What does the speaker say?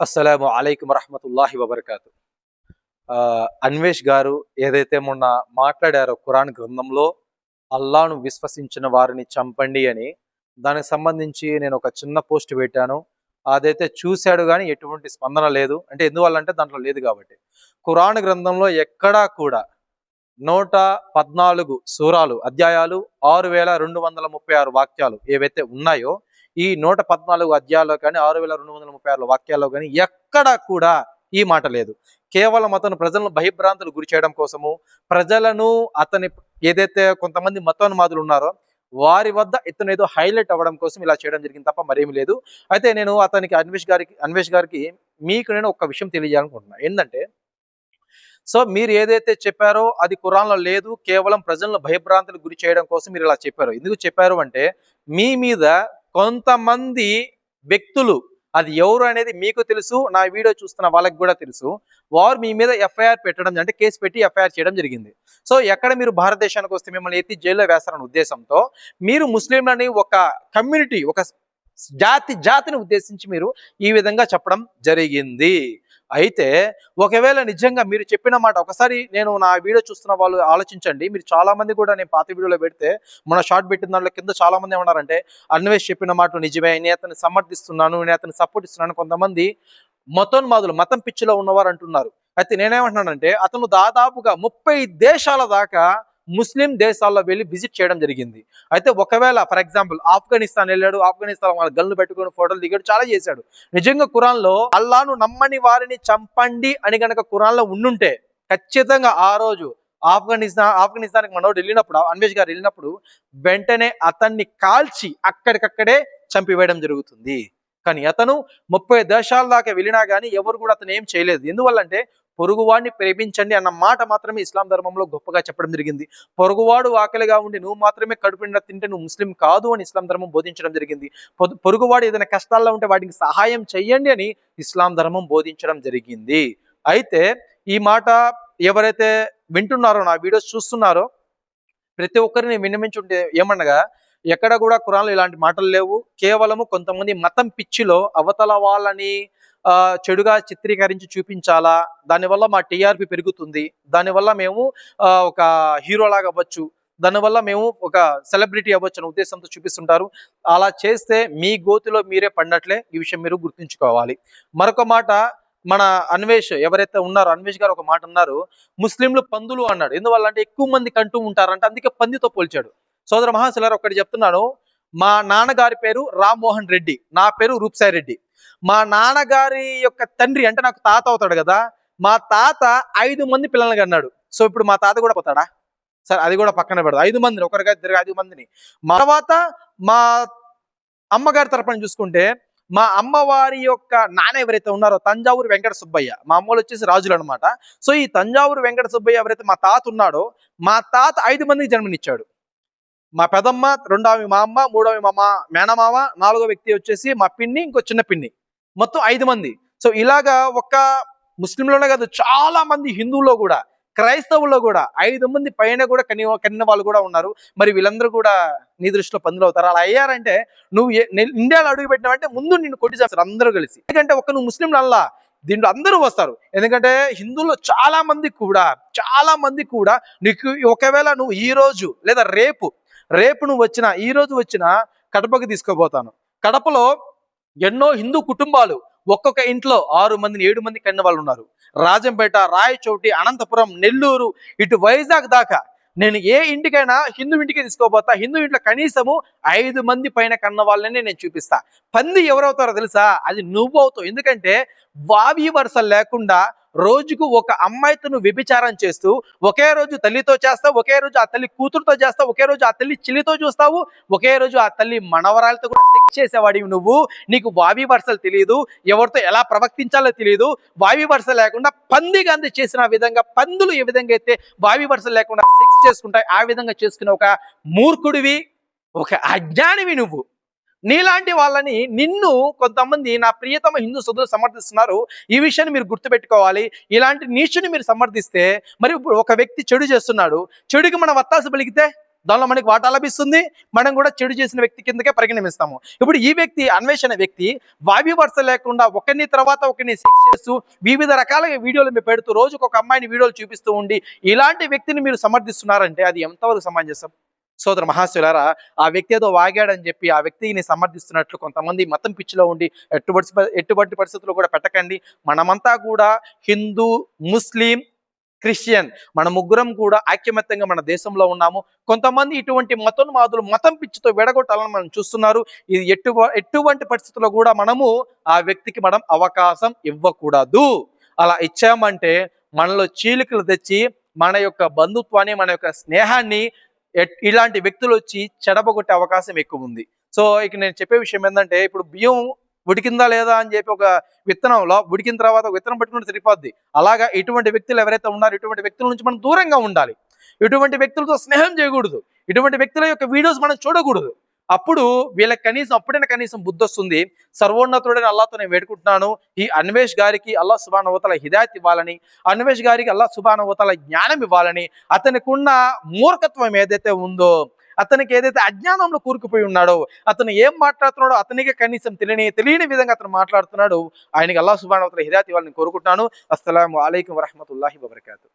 అస్సలం అలైకుం రహమతుల్లాహి వబర్కాతు. అన్వేష్ గారు ఏదైతే మొన్న మాట్లాడారో ఖురాన్ గ్రంథంలో అల్లాను విశ్వసించిన వారిని చంపండి అని దానికి సంబంధించి నేను ఒక చిన్న పోస్ట్ పెట్టాను. అదైతే చూశాడు కానీ ఎటువంటి స్పందన లేదు. అంటే ఎందువల్ల అంటే దాంట్లో లేదు కాబట్టి. ఖురాన్ గ్రంథంలో ఎక్కడా కూడా నూట పద్నాలుగు సూరాలు అధ్యాయాలు ఆరు వేల రెండు వందల ముప్పై ఆరు వాక్యాలు ఏవైతే ఉన్నాయో ఈ నూట పద్నాలుగు అధ్యాయాల్లో కానీ ఆరు వేల రెండు వందల ముప్పై ఆరు వాక్యాల్లో కానీ ఎక్కడా కూడా ఈ మాట లేదు. కేవలం అతను ప్రజలను భయభ్రాంతులు గురి చేయడం కోసము ప్రజలను అతని ఏదైతే కొంతమంది మతోన్మాదులు ఉన్నారో వారి వద్ద ఇతను ఏదో హైలైట్ అవ్వడం కోసం ఇలా చేయడం జరిగింది తప్ప మరేమి లేదు. అయితే నేను అతనికి అన్వేష్ గారికి అన్వేష్ గారికి మీకు నేను ఒక విషయం తెలియజేయాలనుకుంటున్నాను ఏంటంటే సో మీరు ఏదైతే చెప్పారో అది ఖురాన్లో లేదు కేవలం ప్రజలను భయభ్రాంతులకు గురి చేయడం కోసం మీరు ఇలా చెప్పారు. ఎందుకు చెప్పారు అంటే మీ మీద కొంతమంది వ్యక్తులు అది ఎవరు అనేది మీకు తెలుసు నా వీడియో చూస్తున్న వాళ్ళకి కూడా తెలుసు వారు మీ మీద ఎఫ్ఐఆర్ పెట్టడం అంటే కేసు పెట్టి ఎఫ్ఐఆర్ చేయడం జరిగింది. సో ఎక్కడ మీరు భారతదేశానికి వస్తే మిమ్మల్ని ఎత్తి జైల్లో వేస్తారన్న ఉద్దేశంతో మీరు ముస్లింలని ఒక కమ్యూనిటీ ఒక జాతి జాతిని ఉద్దేశించి మీరు ఈ విధంగా చెప్పడం జరిగింది. అయితే ఒకవేళ నిజంగా మీరు చెప్పిన మాట ఒకసారి నేను నా వీడియో చూస్తున్న వాళ్ళు ఆలోచించండి. మీరు చాలా మంది కూడా నేను పాత వీడియోలో పెడితే మన షార్ట్ పెట్టిన దాంట్లో కింద చాలామంది ఉన్నారంటే ఏమన్నారంటే అన్వేష్ చెప్పిన మాట నిజమే నేను అతను సమర్థిస్తున్నాను నేను అతను సపోర్ట్ ఇస్తున్నాను. కొంతమంది మతోన్మాదులు మతం పిచ్చిలో ఉన్నవారు అంటున్నారు. అయితే నేనేమంటున్నానంటే అతను దాదాపుగా ముప్పై దేశాల దాకా ముస్లిం దేశాల్లో వెళ్ళి విజిట్ చేయడం జరిగింది. అయితే ఒకవేళ ఫర్ ఎగ్జాంపుల్ ఆఫ్ఘనిస్తాన్ వెళ్ళాడు ఆఫ్ఘనిస్తాన్ వాళ్ళ గన్లు పెట్టుకుని ఫోటోలు దిగాడు చాలా చేశాడు. నిజంగా కురాన్లో అల్లాను నమ్మని వారిని చంపండి అని గనక కురాన్లో ఉండుంటే ఖచ్చితంగా ఆ రోజు ఆఫ్ఘనిస్తాన్ ఆఫ్ఘనిస్తాన్కి మనోడు వెళ్ళినప్పుడు అన్వేష్ గారు వెళ్ళినప్పుడు వెంటనే అతన్ని కాల్చి అక్కడికక్కడే చంపివేయడం జరుగుతుంది. కానీ అతను ముప్పై దేశాల దాకా వెళ్ళినా కానీ ఎవరు కూడా అతను ఏం చేయలేదు. ఎందువల్లంటే పొరుగువాడిని ప్రేమించండి అన్న మాట మాత్రమే ఇస్లాం ధర్మంలో గొప్పగా చెప్పడం జరిగింది. పొరుగువాడు ఆకలిగా ఉండి నువ్వు మాత్రమే కడుపు నిండా తింటే నువ్వు ముస్లిం కాదు అని ఇస్లాం ధర్మం బోధించడం జరిగింది. పొరుగువాడు ఏదైనా కష్టాల్లో ఉంటే వాటికి సహాయం చెయ్యండి అని ఇస్లాం ధర్మం బోధించడం జరిగింది. అయితే ఈ మాట ఎవరైతే వింటున్నారో నా వీడియోస్ చూస్తున్నారో ప్రతి ఒక్కరిని విన్నమించుంటే ఏమనగా ఎక్కడ కూడా కురాన్లో ఇలాంటి మాటలు లేవు. కేవలము కొంతమంది మతం పిచ్చిలో అవతల వాళ్ళని చెడుగా చిత్రీకరించి చూపించాలా? దానివల్ల మా టీఆర్పి పెరుగుతుంది. దానివల్ల మేము ఒక హీరో లాగా అవ్వచ్చు. దానివల్ల మేము ఒక సెలబ్రిటీ అవ్వచ్చు అనే ఉద్దేశంతో చూపిస్తుంటారు. అలా చేస్తే మీ గోతిలో మీరే పడినట్లే ఈ విషయం మీరు గుర్తుంచుకోవాలి. మరొక మాట మన అన్వేష్ ఎవరైతే ఉన్నారో అన్వేష్ గారు ఒక మాట అన్నారు ముస్లింలు పందులు అన్నాడు. ఎందువల్ల అంటే ఎక్కువ మంది కంటూ ఉంటారంట అందుకే పందితో పోల్చాడు. సోదర మహాశిలారు ఒకటి చెప్తున్నాను మా నాన్నగారి పేరు రామ్మోహన్ రెడ్డి నా పేరు రూప్సాయి రెడ్డి. మా నాన్నగారి యొక్క తండ్రి అంటే నాకు తాత అవుతాడు కదా మా తాత ఐదు మంది పిల్లల్ని అన్నాడు సో ఇప్పుడు మా తాత కూడా పోతాడా? సరే అది కూడా పక్కన పెడదు. ఐదు మందిని ఒకరిగా ఇద్దరు ఐదు మందిని. మా తర్వాత మా అమ్మగారి తరపున చూసుకుంటే మా అమ్మవారి యొక్క నాన్న ఎవరైతే ఉన్నారో తంజావూరు వెంకట సుబ్బయ్య మా అమ్మలు వచ్చేసి రాజులు అనమాట సో ఈ తంజావూరు వెంకట సుబ్బయ్య ఎవరైతే మా తాత ఉన్నాడో మా తాత ఐదు మందికి జన్మనిచ్చాడు. మా పెదమ్మ రెండవ మా అమ్మ మూడవ మా మా మేనమామ నాలుగో వ్యక్తి వచ్చేసి మా పిన్ని ఇంకో చిన్న పిన్ని. మొత్తం ఐదు మంది. సో ఇలాగా ఒక్క ముస్లింలోనే కాదు చాలా మంది హిందువుల్లో కూడా క్రైస్తవుల్లో కూడా ఐదు మంది పైన కూడా కని కనిన వాళ్ళు కూడా ఉన్నారు. మరి వీళ్ళందరూ కూడా నీ దృష్టిలో పందులు అవుతారు? అలా అయ్యారంటే నువ్వు ఇండియాలో అడుగు పెట్టినావంటే ముందు నిన్ను కొట్టి చేస్తారు అందరూ కలిసి. ఎందుకంటే ఒక నువ్వు ముస్లింలు అల్లా దీంట్లో అందరూ వస్తారు. ఎందుకంటే హిందువుల్లో చాలా మంది కూడా చాలా మంది కూడా నీకు ఒకవేళ నువ్వు ఈ రోజు లేదా రేపు రేపు నువ్వు వచ్చిన ఈ రోజు వచ్చిన కడపకి తీసుకోబోతాను కడపలో ఎన్నో హిందూ కుటుంబాలు ఒక్కొక్క ఇంట్లో ఆరు మందిని ఏడు మంది కన్న వాళ్ళు ఉన్నారు. రాజంపేట రాయచోటి అనంతపురం నెల్లూరు ఇటు వైజాగ్ దాకా నేను ఏ ఇంటికైనా హిందూ ఇంటికి తీసుకోబోతా హిందూ ఇంట్లో కనీసము ఐదు మంది పైన కన్న వాళ్ళని నేను చూపిస్తా. పంది ఎవరవుతారో తెలుసా? అది నువ్వు అవుతావు. ఎందుకంటే వావి వరుస లేకుండా రోజుకు ఒక అమ్మాయితో నువ్వు వ్యభిచారం చేస్తూ ఒకే రోజు తల్లితో చేస్తావు ఒకే రోజు ఆ తల్లి కూతురుతో చేస్తావు ఒకే రోజు ఆ తల్లి చిల్లితో చూస్తావు ఒకే రోజు ఆ తల్లి మనవరాలతో కూడా సెక్స్ చేసేవాడివి నువ్వు నీకు వావి వరుసలు తెలియదు ఎవరితో ఎలా ప్రవర్తించాలో తెలియదు వావి వరుస లేకుండా పంది గంది చేసిన విధంగా పందులు ఏ విధంగా అయితే వావి వరుస లేకుండా సెక్స్ చేసుకుంటాయి ఆ విధంగా చేసుకునే ఒక మూర్ఖుడివి ఒక అజ్ఞానివి నువ్వు. నీలాంటి వాళ్ళని నిన్ను కొంతమంది నా ప్రియతమ హిందూ సోదరులు సమర్థిస్తున్నారు. ఈ విషయాన్ని మీరు గుర్తుపెట్టుకోవాలి. ఇలాంటి నీచుని మీరు సమర్థిస్తే మరి ఇప్పుడు ఒక వ్యక్తి చెడు చేస్తున్నాడు. చెడుకి మనం వత్తాసు పలికితే దానిలో మనకి వాటా లభిస్తుంది. మనం కూడా చెడు చేసిన వ్యక్తి కిందకే పరిగణిస్తాము. ఇప్పుడు ఈ వ్యక్తి అన్వేషణ వ్యక్తి వావి వరుస లేకుండా ఒకరిని తర్వాత ఒకరిని సెక్స్ చేస్తూ వివిధ రకాల వీడియోలు మీరు పెడుతూ రోజుకు ఒక అమ్మాయిని వీడియోలు చూపిస్తూ ఉండి ఇలాంటి వ్యక్తిని మీరు సమర్థిస్తున్నారంటే అది ఎంతవరకు సమంజసం సోదర మహాశివులారా ఆ వ్యక్తి ఏదో వాగాడని చెప్పి ఆ వ్యక్తిని సమర్థిస్తున్నట్లు కొంతమంది మతం పిచ్చిలో ఉండి ఎటువంటి ఎటువంటి పరిస్థితుల్లో కూడా పెట్టకండి. మనమంతా కూడా హిందూ ముస్లిం క్రిస్టియన్ మన ముగ్గురం కూడా ఐక్యమత్యంగా మన దేశంలో ఉన్నాము. కొంతమంది ఇటువంటి మతోన్మాదులు మతం పిచ్చితో విడగొట్టాలని మనం చూస్తున్నారు. ఇది ఎటు ఎటువంటి పరిస్థితుల్లో కూడా మనము ఆ వ్యక్తికి మనం అవకాశం ఇవ్వకూడదు. అలా ఇచ్చామంటే మనలో చీలికలు తెచ్చి మన యొక్క బంధుత్వాన్ని మన యొక్క స్నేహాన్ని ఇలాంటి వ్యక్తులు వచ్చి చెడపగొట్టే అవకాశం ఎక్కువ ఉంది సో ఇక నేను చెప్పే విషయం ఏంటంటే ఇప్పుడు బియ్యం ఉడికిందా లేదా అని చెప్పి ఒక విత్తనంలో ఉడికిన తర్వాత విత్తనం పట్టుకుంటే సరిపోద్ది. అలాగా ఇటువంటి వ్యక్తులు ఎవరైతే ఉన్నారో ఇటువంటి వ్యక్తుల నుంచి మనం దూరంగా ఉండాలి. ఇటువంటి వ్యక్తులతో స్నేహం చేయకూడదు. ఇటువంటి వ్యక్తుల యొక్క వీడియోస్ మనం చూడకూడదు. అప్పుడు వీళ్ళకి కనీసం అప్పుడైనా కనీసం బుద్ధి వస్తుంది. సర్వోన్నతుడైన అల్లాతో నేను వేడుకుంటున్నాను. ఈ అన్వేష్ గారికి అల్లా సుబానవతల హిదాయత్ ఇవ్వాలని అన్వేష్ గారికి అల్లా సుబానవతల జ్ఞానం ఇవ్వాలని అతనికి ఉన్న మూర్ఖత్వం ఏదైతే ఉందో అతనికి ఏదైతే అజ్ఞానంలో కూరుకుపోయి ఉన్నాడో అతను ఏం మాట్లాడుతున్నాడో అతనికి కనీసం తెలియని తెలియని విధంగా అతను మాట్లాడుతున్నాడు. ఆయనకి అల్లా సుబానవతల హిదాయత్ ఇవ్వాలని కోరుకుంటున్నాను. అస్సలం అయికం వరహమతుల్లాహి వబర్కాతు.